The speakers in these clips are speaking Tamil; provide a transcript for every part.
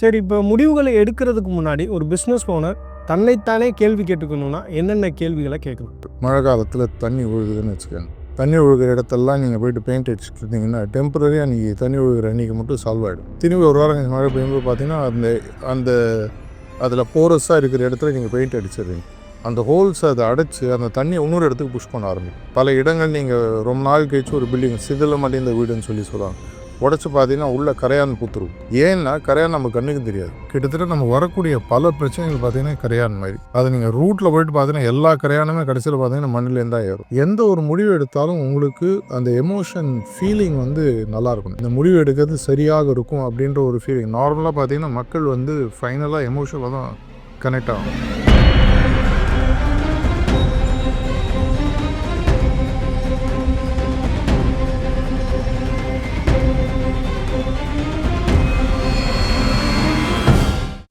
சரி இப்போ முடிவுகளை எடுக்கிறதுக்கு முன்னாடி ஒரு பிஸ்னஸ் ஓனர் தன்னைத்தானே கேள்வி கேட்டுக்கணும்னா என்னென்ன கேள்விகளை கேட்கணும்? மழை காலத்தில் தண்ணி ஒழுகுதுன்னு வச்சுக்கோங்க. தண்ணி ஒழுகிற இடத்தெல்லாம் நீங்கள் போயிட்டு பெயிண்ட் அடிச்சுட்டு இருந்தீங்கன்னா டெம்பரரியாக நீங்கள் தண்ணி ஒழுகிற அன்றைக்கி மட்டும் சால்வ் ஆகிடும் திரும்பி ஒரு வாரம் மழை பெய்யும்போது பார்த்தீங்கன்னா அந்த அந்த அதில் போரஸாக இருக்கிற இடத்துல நீங்கள் பெயிண்ட் அடிச்சிடுறீங்க. அந்த ஹோல்ஸ் அதை அடைச்சி அந்த தண்ணியை இன்னொரு இடத்துக்கு புஷ் பண்ண ஆரம்பிக்கும். பல இடங்கள் நீங்கள் ரொம்ப நாள் கழிச்சு ஒரு பில்டிங் சிதிலம் அடைந்த வீடுன்னு சொல்லி சொல்லுவாங்க. உடச்சி பார்த்தீங்கன்னா உள்ளே கரையான் பூத்துரும். ஏன்னா கரையான் நம்ம கண்ணுக்கு தெரியாது. கிட்டத்தட்ட நம்ம வரக்கூடிய பல பிரச்சனைகள் பார்த்தீங்கன்னா கரையான் மாதிரி. அது நீங்கள் ரூட்டில் போயிட்டு பார்த்தீங்கன்னா எல்லா கரையானுமே கடைசியில் பார்த்தீங்கன்னா மண்ணிலேருந்து தான் ஏறும். எந்த ஒரு முடிவு எடுத்தாலும் உங்களுக்கு அந்த எமோஷன் ஃபீலிங் வந்து நல்லா இருக்கும் இந்த முடிவு எடுக்கிறது சரியாக இருக்கும் அப்படின்ற ஒரு ஃபீலிங் நார்மலாக பார்த்தீங்கன்னா மக்கள் வந்து ஃபைனலாக எமோஷனில் தான் கனெக்ட் ஆகும்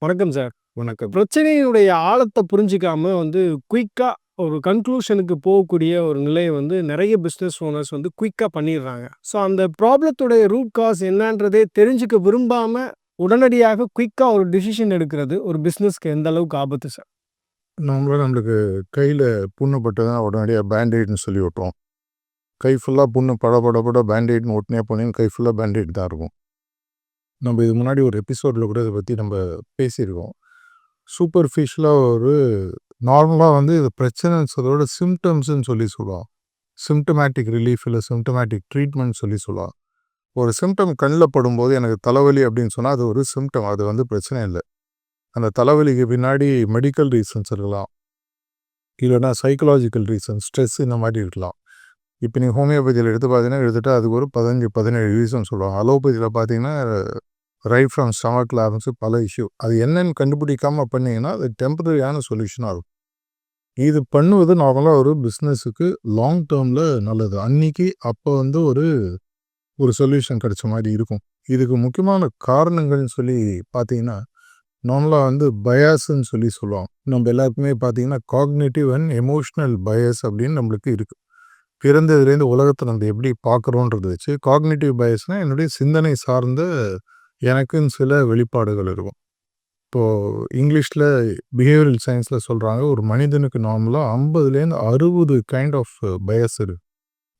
வணக்கம் சார். வணக்கம். பிரச்சனையினுடைய ஆழத்தை புரிஞ்சிக்காம வந்து குயிக்காக ஒரு கன்க்ளூஷனுக்கு போகக்கூடிய ஒரு நிலையை வந்து நிறைய பிஸ்னஸ் ஓனர்ஸ் வந்து குயிக்காக பண்ணிடுறாங்க. ஸோ அந்த ப்ராப்ளத்துடைய ரூட் காஸ் என்னன்றதே தெரிஞ்சுக்க விரும்பாம உடனடியாக குயிக்காக ஒரு டிசிஷன் எடுக்கிறது ஒரு பிஸ்னஸ்க்கு எந்த அளவுக்கு ஆபத்து சார்? நம்மளால நம்மளுக்கு கையில் புண்ணுப்பட்டதுன்னா உடனடியாக பேண்டேட்னு சொல்லி விட்டோம் கை ஃபுல்லாக புண்ணு பட பட பட பேண்டேட்னு ஒட்டினே போனீங்க கை ஃபுல்லாக பேண்டேட் தான் இருக்கும். நம்ம இது முன்னாடி ஒரு எபிசோடில் கூட இதை பற்றி நம்ம பேசியிருக்கோம். சூப்பர்ஃபிஷியலாக ஒரு நார்மலாக வந்து இது பிரச்சனைன்னு சிம்டம்ஸ்ன்னு சொல்லி சொல்லுவோம் சிம்டமேட்டிக் ரிலீஃப் இல்லை சிம்டமேட்டிக் ட்ரீட்மெண்ட் சொல்லி சொல்லலாம் ஒரு சிம்டம் கண்ணில் படும்போது எனக்கு தலைவலி அப்படின்னு சொன்னால் அது ஒரு சிம்டம் அது வந்து பிரச்சனை இல்லை. அந்த தலைவலிக்கு பின்னாடி மெடிக்கல் ரீசன்ஸ் இருக்கலாம். இல்லைன்னா சைக்கலாஜிக்கல் ரீசன்ஸ் ஸ்ட்ரெஸ் இந்த மாதிரி இருக்கலாம். இப்போ நீங்கள் ஹோமியோபதியில் எடுத்து பார்த்தீங்கன்னா எடுத்துகிட்டு அதுக்கு ஒரு பதினஞ்சு பதினேழு ரீசன் சொல்லுவாங்க. அலோபதியில் பார்த்தீங்கன்னா ரைட் ஃப்ரம் ஸ்டமக்கில் ஆரம்பிச்சு பல இஷ்யூ அது என்னன்னு கண்டுபிடிக்காம பண்ணிங்கன்னா அது டெம்பரரியான சொல்யூஷனாக இருக்கும். இது பண்ணுவது நார்மலாக ஒரு பிஸ்னஸுக்கு லாங் டேர்மில் நல்லது. அன்னைக்கு அப்போ வந்து ஒரு ஒரு சொல்யூஷன் கிடைச்ச மாதிரி இருக்கும். இதுக்கு முக்கியமான காரணங்கள்னு சொல்லி பார்த்தீங்கன்னா நார்மலாக வந்து பயாஸுன்னு சொல்லி சொல்லுவோம் நம்ம எல்லாருக்குமே பார்த்தீங்கன்னா காக்னேட்டிவ் அண்ட் எமோஷ்னல் பயஸ் அப்படின்னு நம்மளுக்கு இருக்குது பிறந்ததுலேருந்து உலகத்தை நம்ம எப்படி பார்க்குறோன்றது வச்சு காக்னேட்டிவ் பயஸ்னால் என்னுடைய சிந்தனை சார்ந்த எனக்குன்னு சில வெளிப்பாடுகள் இருக்கும். இப்போது இங்கிலீஷில் பிஹேவியரல் சயின்ஸில் சொல்கிறாங்க ஒரு மனிதனுக்கு நார்மலாக ஐம்பதுலேருந்து அறுபது கைண்ட் ஆஃப் பயஸ் இருக்குது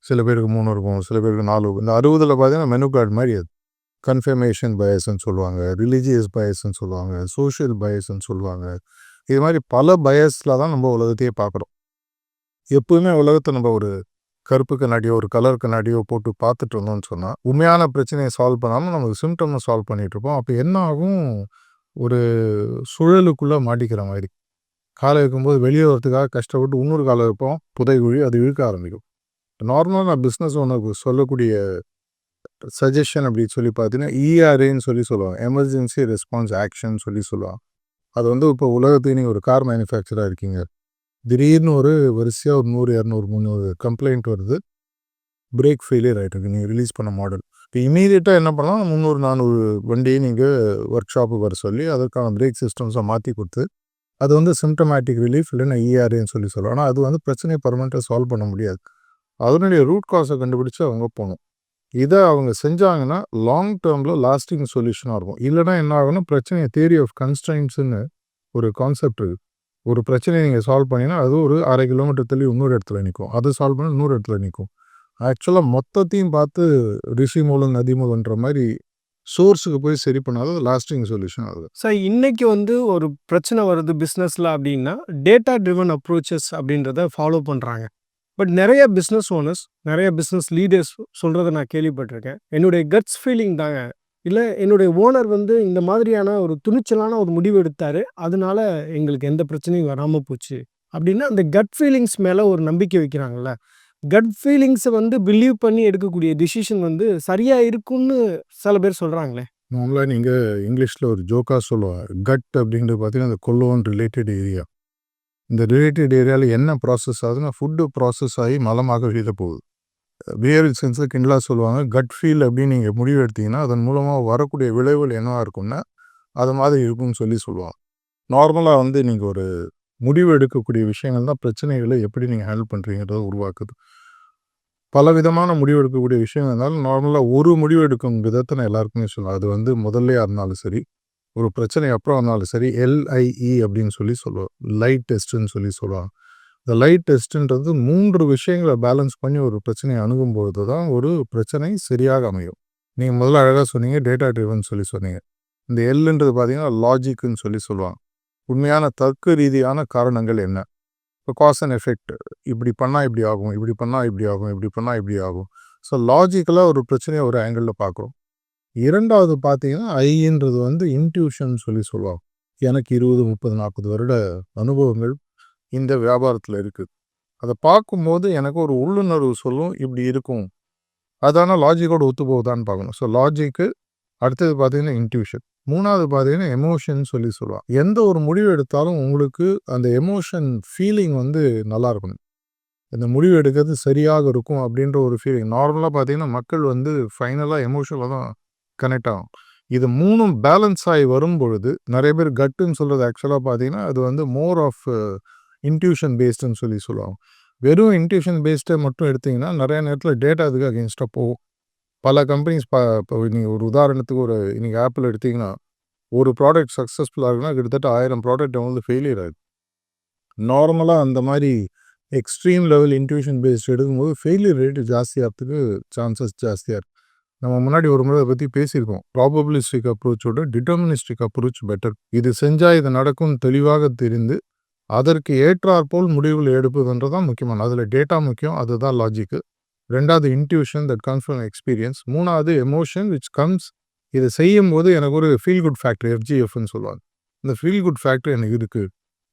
சில பேருக்கு மூணு இருக்கும் சில பேருக்கு நாலு இருக்கும். இந்த அறுபதில் பார்த்தீங்கன்னா மெனு கார்டு மாதிரி அது. கன்ஃபர்மேஷன் பயஸ்ன்னு சொல்லுவாங்க ரிலீஜியஸ் பயஸ்ன்னு சொல்லுவாங்க சோஷியல் பயஸ்ன்னு சொல்லுவாங்க. இது மாதிரி பல பயஸில் தான் நம்ம உலகத்தையே பார்க்குறோம் எப்போவுமே உலகத்தை நம்ம ஒரு கருப்பு கண்ணாடியோ ஒரு கலர் கண்ணாடியோ போட்டு பார்த்துட்டு இருந்தோம்னு சொன்னால் உண்மையான பிரச்சனையை சால்வ் பண்ணாமல் நமக்கு சிம்டம்னை சால்வ் பண்ணிட்டு இருப்போம். அப்போ என்ன ஆகும்? ஒரு சுழலுக்குள்ளே மாட்டிக்கிற மாதிரி. காலை வைக்கும்போது வெளியே வரதுக்காக கஷ்டப்பட்டு இன்னொரு காலை வைப்போம். புதைகுழி அது இழுக்க ஆரம்பிக்கும். நார்மலாக நான் பிஸ்னஸ் ஒன்று சொல்லக்கூடிய சஜஷன் அப்படின்னு சொல்லி பார்த்தீங்கன்னா இஆர்ஏன்னு சொல்லி சொல்லுவாங்க. எமர்ஜென்சி ரெஸ்பான்ஸ் ஆக்ஷன் சொல்லி சொல்லுவாங்க. அது வந்து இப்போ உலகத்துக்கு நீங்கள் ஒரு கார் மேனுஃபேக்சராக இருக்கீங்க. திடீர்னு ஒரு வரிசையாக ஒரு நூறு இரநூறு முந்நூறு கம்ப்ளைண்ட் வருது. பிரேக் ஃபெயிலியர் ஆகிட்டு நீங்கள் ரிலீஸ் பண்ண மாடல் இப்போ இமீடியட்டாக என்ன பண்ணலாம்? முந்நூறு நானூறு வண்டியை நீங்கள் ஒர்க் ஷாப்புக்கு வர சொல்லி அதற்கான பிரேக் சிஸ்டம்ஸை மாற்றி கொடுத்து அது வந்து சிம்டமேட்டிக் ரிலீஃப் இல்லைன்னா இஆர்ஏன்னு சொல்லி சொல்லுவோம் ஆனால் அது வந்து பிரச்சனையை பர்மனெண்ட்டாக சால்வ் பண்ண முடியாது. அதனுடைய ரூட் காஸை கண்டுபிடிச்சு அவங்க போகணும். இதை அவங்க செஞ்சாங்கன்னா லாங் டேர்மில் லாஸ்டிங் சொல்யூஷனாக இருக்கும். இல்லைனா என்ன ஆகும்னா பிரச்சனையை தேரி ஆஃப் கன்ஸ்டன்ஸுன்னு ஒரு கான்செப்ட் இருக்குது ஒரு பிரச்சனையை நீங்கள் சால்வ் பண்ணிங்கன்னா அது ஒரு அரை கிலோமீட்டர் தள்ளி இன்னொரு இடத்துல நிற்கும் அதை சால்வ் பண்ணி இன்னொரு இடத்துல நிற்கும் ஆக்சுவலாக மொத்தத்தையும் பார்த்து ரிஷி மூலம் நதி மூலன்ற மாதிரி சோர்ஸுக்கு போய் சரி பண்ணாத லாஸ்டிங் சொல்யூஷன் ஆகுது சார் இன்னைக்கு வந்து ஒரு பிரச்சனை வருது பிஸ்னஸில் அப்படின்னா டேட்டா ட்ரிவன் அப்ரோச்சஸ் அப்படின்றத ஃபாலோ பண்ணுறாங்க பட் நிறைய பிஸ்னஸ் ஓனர்ஸ் நிறைய பிஸ்னஸ் லீடர்ஸ் சொல்கிறத நான் கேள்விப்பட்டிருக்கேன். என்னுடைய கட்ஸ் ஃபீலிங் தாங்க இல்லை என்னுடைய ஓனர் வந்து இந்த மாதிரியான ஒரு துணிச்சலான ஒரு முடிவு எடுத்தார். அதனால எங்களுக்கு எந்த பிரச்சனையும் வராமல் போச்சு. அப்படின்னா அந்த கட் ஃபீலிங்ஸ் மேலே ஒரு நம்பிக்கை வைக்கிறாங்கல்ல. கட் ஃபீலிங்ஸை வந்து பிலீவ் பண்ணி எடுக்கக்கூடிய டிசிஷன் வந்து சரியாக இருக்கும்னு சில பேர் சொல்கிறாங்களே நார்மலாக நீங்கள் இங்கிலீஷில் ஒரு ஜோக்காக சொல்லுவாள் கட் அப்படின்றது பார்த்தீங்கன்னா அந்த கொல்லோன் ரிலேட்டட் ஏரியா இந்த ரிலேட்டட் ஏரியாவில் என்ன ப்ராசஸ் ஆகுதுன்னா ஃபுட்டு ப்ராசஸ் ஆகி மலமாக வெளியில் போகுது. பிஹேவியர் சென்ஸில் கிண்டலாக சொல்லுவாங்க. கட் ஃபீல் அப்படின்னு நீங்கள் முடிவு எடுத்தீங்கன்னா அதன் மூலமாக வரக்கூடிய விளைவுகள் என்னவாக இருக்கும்னா அது மாதிரி இருக்கும்னு சொல்லி சொல்லுவாங்க. நார்மலாக வந்து நீங்கள் ஒரு முடிவு எடுக்கக்கூடிய விஷயங்கள் தான் பிரச்சனைகளை எப்படி நீங்கள் ஹேண்டில் பண்ணுறீங்கிறத உருவாக்குது. பல விதமான முடிவு எடுக்கக்கூடிய விஷயங்கள் இருந்தாலும் நார்மலாக ஒரு முடிவு எடுக்கும் விதத்தை நான் எல்லாருக்குமே சொல்லுவேன். அது வந்து முதல்லையாக இருந்தாலும் சரி ஒரு பிரச்சனை அப்புறம் இருந்தாலும் சரி எல்ஐஇ அப்படின்னு சொல்லி சொல்லுவோம். லைட் டெஸ்ட்டுன்னு சொல்லி சொல்லுவாங்க. இந்த லைட் டெஸ்ட்டுன்றது மூன்று விஷயங்களை பேலன்ஸ் பண்ணி ஒரு பிரச்சனையை அணுகும்பொழுது தான் ஒரு பிரச்சனை சரியாக அமையும். நீங்கள் முதல்ல அழகாக சொன்னீங்க டேட்டா ட்ரிவன் சொல்லி சொன்னீங்க. இந்த எல்லுன்றது பார்த்தீங்கன்னா லாஜிக்குன்னு சொல்லி சொல்லுவாங்க. உண்மையான தர்க்க ரீதியான காரணங்கள் என்ன? இப்போ காஸ் அண்ட் எஃபெக்ட் இப்படி பண்ணால் இப்படி ஆகும் இப்படி பண்ணால் இப்படி ஆகும் இப்படி பண்ணால் இப்படி ஆகும். ஸோ லாஜிக்கலாக ஒரு பிரச்சனையை ஒரு ஆங்கிளில் பார்க்குறோம் இரண்டாவது பார்த்தீங்கன்னா ஐன்றது வந்து இன்ட்யூஷன் சொல்லி சொல்லுவாங்க. எனக்கு இருபது முப்பது நாற்பது வருட அனுபவங்கள் இந்த வியாபாரத்தில் இருக்குது அதை பார்க்கும்போது எனக்கு ஒரு உள்ளுணர்வு சொல்லும் இப்படி இருக்கும். அதான லாஜிக்கோட ஒத்து போகுதான்னு பார்க்கணும் ஸோ லாஜிக்கு அடுத்தது பார்த்தீங்கன்னா இன்ட்யூஷன் மூணாவது பார்த்தீங்கன்னா எமோஷன் சொல்லி சொல்லுவாங்க. எந்த ஒரு முடிவு எடுத்தாலும் உங்களுக்கு அந்த எமோஷன் ஃபீலிங் வந்து நல்லா இருக்கணும். இந்த முடிவு எடுக்கிறது சரியாக இருக்கும் அப்படின்ற ஒரு ஃபீலிங் நார்மலாக பார்த்தீங்கன்னா மக்கள் வந்து ஃபைனலாக எமோஷனில் தான் கனெக்ட் ஆகும். இது மூணும் பேலன்ஸ் ஆகி வரும் பொழுது நிறைய பேர் கட்டுன்னு சொல்கிறது ஆக்சுவலாக பார்த்தீங்கன்னா அது வந்து மோர் ஆஃப் இன்ட்யூஷன் பேஸ்டுன்னு சொல்லி சொல்லுவாங்க. வெறும் இன்ட்யூஷன் பேஸ்டை மட்டும் எடுத்தீங்கன்னா நிறைய நேரத்தில் டேட்டா அதுக்கு அகேன்ஸ்டாக போகும். பல கம்பெனிஸ் பா இப்போ நீங்கள் ஒரு உதாரணத்துக்கு ஒரு இன்றைக்கி ஆப்பிள் எடுத்தீங்கன்னா ஒரு ப்ராடக்ட் சக்ஸஸ்ஃபுல்லாக இருக்குன்னா கிட்டத்தட்ட ஆயிரம் ப்ராடக்ட் வந்து ஃபெயிலியர் ஆகுது. நார்மலாக அந்த மாதிரி எக்ஸ்ட்ரீம் லெவல் இன்ட்யூஷன் பேஸ்ட் எடுக்கும்போது ஃபெயிலியர் ரேட்டு ஜாஸ்தியாகிறதுக்கு சான்சஸ் ஜாஸ்தியாக இருக்குது நம்ம முன்னாடி ஒரு முறை அதை பற்றி பேசியிருக்கோம் ப்ராபபிலிஸ்டிக் அப்ரோச்சோட டிட்டர்மினிஸ்டிக் அப்ரோச் பெட்டர் இது செஞ்சால் இது நடக்கும்னு தெளிவாக தெரிந்து அதற்கு ஏற்றாற்போல் முடிவுகள் எடுப்பதுன்றது தான் முக்கியமான. அதில் டேட்டா முக்கியம் அதுதான் லாஜிக்கு ரெண்டாவது intuition that comes from experience மூணாவது எமோஷன் விச் கம்ஸ் இதை செய்யும் போது எனக்கு ஒரு ஃபீல் குட் ஃபேக்டர் எஃப்ஜிஎஃப்னு சொல்லுவாங்க. இந்த ஃபீல் குட் ஃபேக்டர் எனக்கு இருக்குது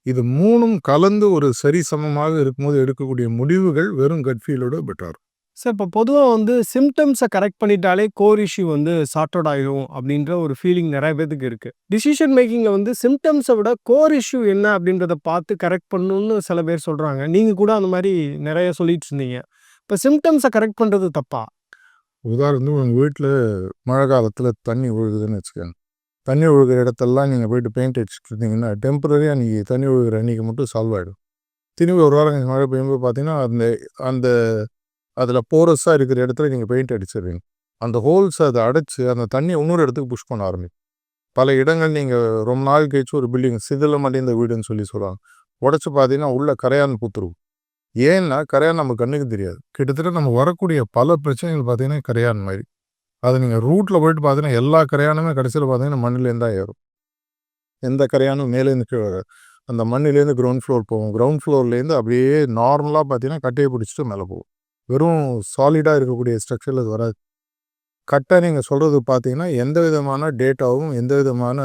இது மூணும் கலந்து ஒரு சரி சமமாக இருக்கும்போது எடுக்கக்கூடிய முடிவுகள் வெறும் கட் ஃபீலோட பெட்டர் சார் இப்போ பொதுவாக வந்து சிம்டம்ஸை கரெக்ட் பண்ணிட்டாலே கோர் இஷ்யூ வந்து சார்ட் ஆகிடும் அப்படின்ற ஒரு ஃபீலிங் நிறைய பேத்துக்கு இருக்குது டிசிஷன் மேக்கிங்கில் வந்து சிம்டம்ஸை விட கோர் இஷ்யூ என்ன அப்படின்றத பார்த்து கரெக்ட் பண்ணணும்னு சில பேர் சொல்கிறாங்க நீங்கள் கூட அந்த மாதிரி நிறைய சொல்லிட்டு இருந்தீங்க. இப்போ சிம்டம்ஸை கரெக்ட் பண்ணுறது தப்பா? உதாரணத்துக்கு உங்கள் வீட்டில் மழை காலத்தில் தண்ணி ஒழுகுதுன்னு வச்சுக்கோங்க. தண்ணி ஒழுகிற இடத்தெல்லாம் நீங்கள் போயிட்டு பெயிண்ட் அடிச்சுட்டு இருந்தீங்கன்னா டெம்பரரியாக அன்றைக்கி தண்ணி ஒழுகிற அன்றைக்கி மட்டும் சால்வ் ஆகிடும் திரும்பி ஒரு வாரம் மழை பெய்யும்போது பார்த்தீங்கன்னா அந்த அந்த அதில் போரஸாக இருக்கிற இடத்துல நீங்கள் பெயிண்ட் அடிச்சிடுவீங்க அந்த ஹோல்ஸ் அதை அடைச்சி அந்த தண்ணியை இன்னொரு இடத்துக்கு புஷ் பண்ண ஆரம்பிக்கும். பல இடங்கள் நீங்கள் ரொம்ப நாள் கழிச்சு ஒரு பில்டிங் சிதிலம் அடைந்த வீடுன்னு சொல்லி சொல்லுவாங்க. உடச்சி பார்த்தீங்கன்னா உள்ள கரையான் பூத்துருவோம் ஏன்னா கரையான் நம்ம கண்ணுக்கு தெரியாது. கிட்டத்தட்ட நம்ம வரக்கூடிய பல பிரச்சனைகள் பார்த்தீங்கன்னா கரையான் மாதிரி. அது நீங்கள் ரூட்டில் போயிட்டு பார்த்தீங்கன்னா எல்லா கரையானுமே கடைசியில் பார்த்தீங்கன்னா மண்ணிலேருந்து தான் ஏறும். எந்த கரையானும் மேலேருந்து கீழே அந்த மண்ணிலேருந்து கிரவுண்ட் ஃப்ளோர் போகும். கிரவுண்ட் ஃப்ளோர்லேருந்து அப்படியே நார்மலாக பார்த்தீங்கன்னா கட்டையை பிடிச்சிட்டு மேலே போகும். வெறும் சாலிடாக இருக்கக்கூடிய ஸ்ட்ரக்சரில் அது வராது. கரெக்டாக நீங்கள் சொல்கிறது பார்த்தீங்கன்னா எந்த விதமான டேட்டாவும் எந்த விதமான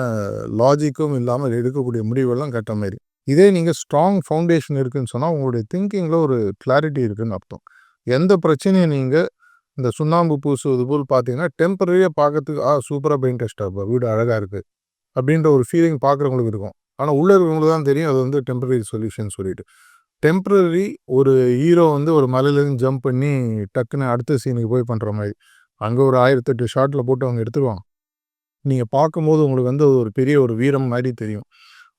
லாஜிக்கும் இல்லாமல் எடுக்கக்கூடிய முடிவெல்லாம் கட்ட மாதிரி இதே நீங்கள் ஸ்ட்ராங் ஃபவுண்டேஷன் இருக்குதுன்னு சொன்னால் உங்களுடைய திங்கிங்கில் ஒரு கிளாரிட்டி இருக்குதுன்னு அர்த்தம். எந்த பிரச்சனையும் நீங்கள் இந்த சுண்ணாம்பு பூசுவது போல் பார்த்தீங்கன்னா டெம்பரரியாக பார்க்கறதுக்கு ஆ சூப்பராக பெயிண்ட் டெஸ்ட்டாக வீடு அழகாக இருக்குது அப்படின்ற ஒரு ஃபீலிங் பார்க்குறவங்களுக்கு இருக்கும். ஆனால் உள்ளே இருக்கிறவங்களுக்கு தான் தெரியும் அது வந்து டெம்பரரி சொல்யூஷன் சொல்லிட்டு. டெம்ப்ரரி ஒரு ஹீரோ வந்து ஒரு மலையிலேருந்து ஜம்ப் பண்ணி டக்குன்னு அடுத்த சீனுக்கு போய் பண்ணுற மாதிரி. அங்கே ஒரு ஆயிரத்தெட்டு ஷாட்டில் போட்டு அவங்க எடுத்துருவாங்க. நீங்கள் பார்க்கும்போது உங்களுக்கு வந்து அது ஒரு பெரிய ஒரு வீரம் மாதிரி தெரியும்.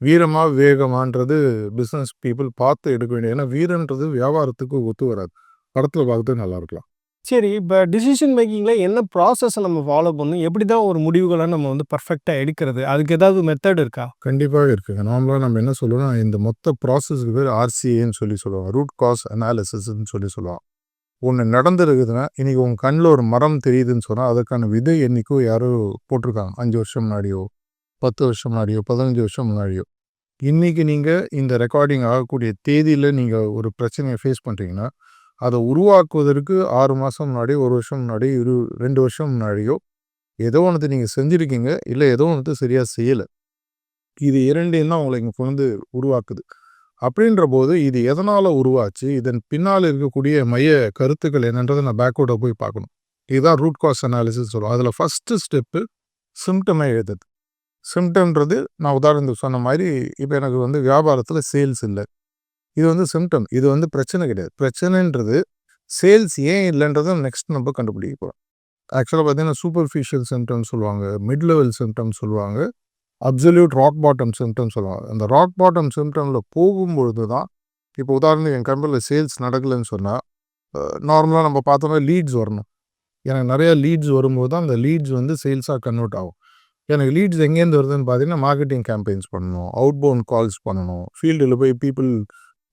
வீரமாக வேகமான்றது பிஸ்னஸ் பீப்புள் பார்த்து எடுக்க வேண்டியது. ஏன்னா வீரன்றது வியாபாரத்துக்கு ஒத்து வராது. படத்தில் பார்க்கறது நல்லா இருக்கலாம். சரி இப்போ டிசிஷன் மேக்கிங்கில் என்ன ப்ராசஸை நம்ம ஃபாலோ பண்ணணும்? எப்படி தான் ஒரு முடிவுகளை நம்ம வந்து பர்ஃபெக்டாக எடுக்கிறது? அதுக்கு ஏதாவது மெத்தட் இருக்கா? கண்டிப்பாக இருக்குங்க நார்மலாக நம்ம என்ன சொல்லுவோம்னா இந்த மொத்த ப்ராசஸ்க்கு பேர் ஆர்சிஏன்னு சொல்லி சொல்லுவோம். ரூட் காஸ் அனாலிசிஸ்ன்னு சொல்லி சொல்லுவோம். ஒன்று நடந்துருக்குதுன்னா இன்றைக்கி உங்கள் கண்ணில் ஒரு மரம் தெரியுதுன்னு சொன்னால் அதுக்கான விதை என்றைக்கோ யாரோ போட்டிருக்காங்க. அஞ்சு வருஷம் முன்னாடியோ பத்து வருஷம் முன்னாடியோ பதினஞ்சு வருஷம் முன்னாடியோ. இன்றைக்கி நீங்கள் இந்த ரெக்கார்டிங் ஆகக்கூடிய தேதியில் நீங்கள் ஒரு பிரச்சனையை ஃபேஸ் பண்ணுறீங்கன்னா அதை உருவாக்குவதற்கு ஆறு மாதம் முன்னாடி ஒரு வருஷம் முன்னாடி இரு ரெண்டு வருஷம் முன்னாடியோ ஏதோ ஒன்று நீங்கள் செஞ்சுருக்கீங்க. இல்லை ஏதோ ஒன்றத்தை சரியாக செய்யலை. இது இரண்டையும் தான் உங்களை இங்கே வந்து உருவாக்குது. அப்படின்ற போது இது எதனால் உருவாச்சு? இதன் பின்னால் இருக்கக்கூடிய மைய கருத்துக்கள் என்னன்றதை நான் பேக்வர்டாக போய் பார்க்கணும். இதுதான் ரூட் காஸ் அனாலிசிஸ் சொல்லுவோம் அதில் ஃபஸ்ட்டு ஸ்டெப்பு சிம்டமை எழுதுது. சிம்டம்ன்றது நான் உதாரணத்துக்கு சொன்ன மாதிரி இப்போ எனக்கு வந்து வியாபாரத்தில் சேல்ஸ் இல்லை. இது வந்து சிம்டம் இது வந்து பிரச்சனை கிடையாது. பிரச்சனைன்றது சேல்ஸ் ஏன் இல்லைன்றதை நெக்ஸ்ட் நம்ம கண்டுபிடிக்க போகிறோம் ஆக்சுவலாக பார்த்தீங்கன்னா சூப்பர்ஃபிஷியல் சிம்டம்ஸ் சொல்லுவாங்க மிட் லெவல் சிம்டம்ஸ் சொல்லுவாங்க அப்சல்யூட் ராக் பாட்டம் சிம்டம் சொல்லுவாங்க. அந்த ராக் பாட்டம் சிம்டமில் போகும்பொழுது தான் இப்போ உதாரணத்துக்கு என் கம்பெனியில் சேல்ஸ் நடக்கலைன்னு சொன்னால் நார்மலாக நம்ம பார்த்தோம்னா லீட்ஸ் வரணும். எனக்கு நிறையா லீட்ஸ் வரும்போது தான் அந்த லீட்ஸ் வந்து சேல்ஸாக கன்வெர்ட் ஆகும். எனக்கு லீட்ஸ் எங்கேருந்து வருதுன்னு பார்த்தீங்கன்னா மார்க்கெட்டிங் கேம்பெயின்ஸ் பண்ணணும் அவுட் பவுண்ட் கால்ஸ் பண்ணணும் ஃபீல்டில் போய் பீப்புள்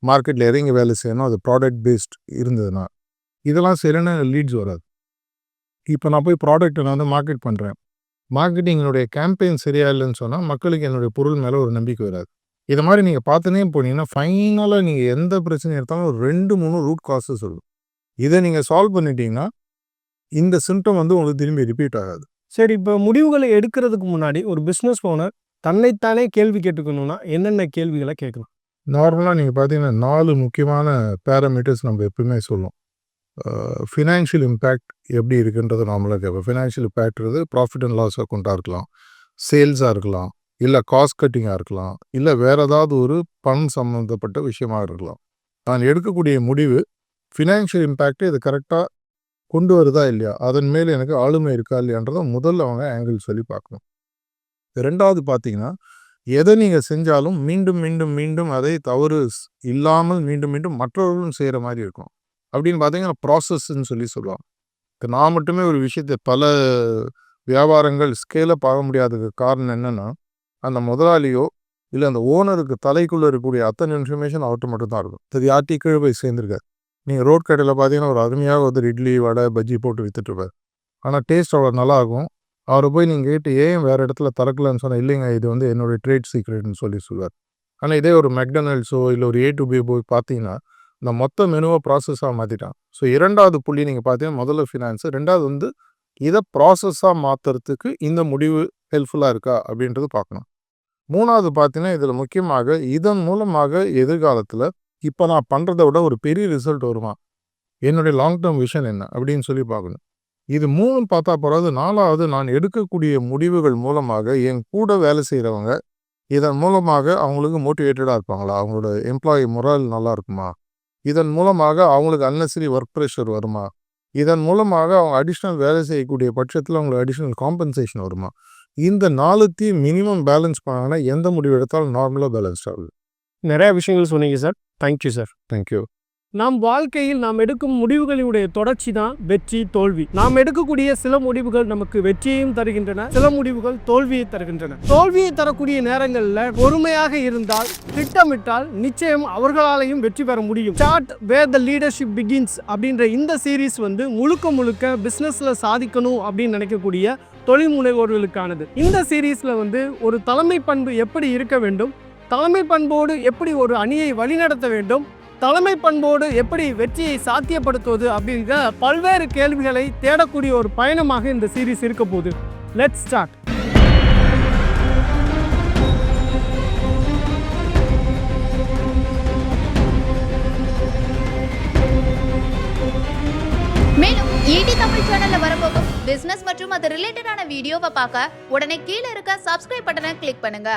மார்க்கெட்டில் எதைங்க வேலை செய்யணும் அது ப்ராடக்ட் பேஸ்ட் இருந்ததுன்னா இதெல்லாம் சரியான லீட்ஸ் வராது. இப்போ நான் போய் ப்ராடக்ட்டை நான் வந்து மார்க்கெட் பண்ணுறேன் மார்க்கெட்டிங்கினுடைய கேம்பெயின் சரியா இல்லைன்னு சொன்னால் மக்களுக்கு என்னுடைய பொருள் மேலே ஒரு நம்பிக்கை வராது. இதை மாதிரி நீங்கள் பார்த்துனே போனீங்கன்னா ஃபைனலாக நீங்கள் எந்த பிரச்சனை எடுத்தாலும் ஒரு ரெண்டு மூணு ரூட் காசஸ் சொல்லும். இதை நீங்கள் சால்வ் பண்ணிட்டீங்கன்னா இந்த சிம்டம் வந்து உங்களுக்கு திரும்பி ரிப்பீட் ஆகாது. சரி இப்போ முடிவுகளை எடுக்கிறதுக்கு முன்னாடி ஒரு பிஸ்னஸ் ஓனர் தன்னைத்தானே கேள்வி கேட்டுக்கணும்னா என்னென்ன கேள்விகளை கேட்கணும்? நார்மலாக நீங்கள் பார்த்தீங்கன்னா நாலு முக்கியமான பேராமீட்டர்ஸ் நம்ம எப்பவுமே சொல்லுவோம் ஃபினான்ஷியல் இம்பேக்ட் எப்படி இருக்குன்றதை நார்மலாக கேட்போம் ஃபினான்ஷியல் இம்பேக்ட்றது ப்ராஃபிட் அண்ட் லாஸ் அக்கௌண்ட்டாக இருக்கலாம். சேல்ஸாக இருக்கலாம். இல்லை காஸ்ட் கட்டிங்காக இருக்கலாம். இல்லை வேறு ஏதாவது ஒரு பணம் சம்மந்தப்பட்ட விஷயமாக இருக்கலாம். நான் எடுக்கக்கூடிய முடிவு ஃபினான்ஷியல் இம்பேக்டை இது கரெக்டாக கொண்டு வருதா இல்லையா? அதன் மேல் எனக்கு ஆளுமை இருக்கா இல்லையான்றதை முதல்ல அவங்க ஆங்கிள் சொல்லி பார்க்கணும். ரெண்டாவது பார்த்தீங்கன்னா எதை நீங்கள் செஞ்சாலும் மீண்டும் மீண்டும் மீண்டும் அதை தவறு இல்லாமல் மீண்டும் மீண்டும் மற்றவர்களும் செய்கிற மாதிரி இருக்கும். அப்படின்னு பார்த்தீங்கன்னா ப்ராசஸ்ன்னு சொல்லி சொல்லுவாங்க. இப்போ நான் மட்டுமே ஒரு விஷயத்தை பல வியாபாரங்கள் ஸ்கேலை பார்க்க முடியாததுக்கு காரணம் என்னன்னா அந்த முதலாளியோ இல்லை அந்த ஓனருக்கு தலைக்குள்ளே இருக்கக்கூடிய அத்தனை இன்ஃபர்மேஷன் அவர்கிட்ட மட்டும் தான் இருக்கும். அது யார்ட்டி கீழே போய் சேர்ந்துருக்காரு. நீங்கள் ரோட் கடையில் பார்த்தீங்கன்னா ஒரு அருமையாக வந்து இட்லி வடை பஜ்ஜி போட்டு வித்துட்டு ஆனால் டேஸ்ட் அவ்வளோ நல்லாயிருக்கும் அவரை போய் நீங்கள் கேட்டு ஏன் வேறு இடத்துல திறக்கலன்னு சொன்னால் இல்லைங்க இது வந்து என்னோட ட்ரேட் சீக்ரெட்னு சொல்லி சொல்லுவார். ஆனால் இதே ஒரு மெக்டனல்ஸோ இல்லை ஒரு ஏ டு பி போய் பார்த்தீங்கன்னா இந்த மொத்த மெனுவை ப்ராசஸாக மாற்றிட்டான் ஸோ இரண்டாவது புள்ளி நீங்கள் பார்த்தீங்கன்னா முதல்ல ஃபினான்ஸு ரெண்டாவது வந்து இதை ப்ராசஸாக மாற்றுறதுக்கு இந்த முடிவு ஹெல்ப்ஃபுல்லாக இருக்கா அப்படின்றது பார்க்கணும். மூணாவது பார்த்தீங்கன்னா இதில் முக்கியமாக இதன் மூலமாக எதிர்காலத்தில் இப்போ நான் பண்ணுறதை விட ஒரு பெரிய ரிசல்ட் வருமா? என்னுடைய லாங் டேர்ம் விஷன் என்ன? அப்படின்னு சொல்லி பார்க்கணும். இது மூணும் பார்த்தா போகிறது நாலாவது நான் எடுக்கக்கூடிய முடிவுகள் மூலமாக என் கூட வேலை செய்கிறவங்க இதன் மூலமாக அவங்களுக்கு மோட்டிவேட்டடாக இருப்பாங்களா? அவங்களோட எம்ப்ளாயி முரல் நல்லா இருக்குமா? இதன் மூலமாக அவங்களுக்கு அன்னெசரி ஒர்க் ப்ரெஷர் வருமா? இதன் மூலமாக அவங்க அடிஷ்னல் வேலை செய்யக்கூடிய பட்சத்தில் அவங்களுக்கு அடிஷ்னல் காம்பன்சேஷன் வருமா? இந்த நாலுத்தையும் மினிமம் பேலன்ஸ் பண்ணாங்கன்னா எந்த முடிவு எடுத்தாலும் நார்மலாக பேலன்ஸ்ட் ஆகுது. நிறைய விஷயங்கள் சொன்னீங்க சார் தேங்க்யூ சார் தேங்க்யூ நாம் வாழ்க்கையில் நாம் எடுக்கும் முடிவுகளினுடைய தொடர்ச்சி தான் வெற்றி தோல்வி. நாம் எடுக்கக்கூடிய சில முடிவுகள் நமக்கு வெற்றியையும் தருகின்றன சில முடிவுகள் தோல்வியை தருகின்றன. தோல்வியை தரக்கூடிய நேரங்களில் பொறுமையாக இருந்தால் திட்டமிட்டால் நிச்சயம் அவர்களாலையும் வெற்றி பெற முடியும். Start where the leadership begins அப்படின்ற இந்த சீரீஸ் வந்து முழுக்க முழுக்க பிஸ்னஸில் சாதிக்கணும் அப்படின்னு நினைக்கக்கூடிய தொழில் முனைவோர்களுக்கானது. இந்த சீரீஸில் வந்து ஒரு தலைமை பண்பு எப்படி இருக்க வேண்டும்? தலைமை பண்போடு எப்படி ஒரு அணியை வழிநடத்த வேண்டும்? தலைமை பண்போடு எப்படி வெற்றியை சாத்தியப்படுத்துவது அப்படிங்கிற பல்வேறு கேள்விகளை தேடக்கூடிய ஒரு பயணமாக இந்த சீரிஸ் இருக்க போகுது. லெட்ஸ் ஸ்டார்ட் மேலும் ஈடி தமிழ் சேனல்ல வரப்போகும் பிசினஸ் மற்றும் அது ரிலேட்டடான வீடியோவை பார்க்க உடனே கீழே இருக்க சப்ஸ்கிரைப் பட்டனை கிளிக் பண்ணுங்க.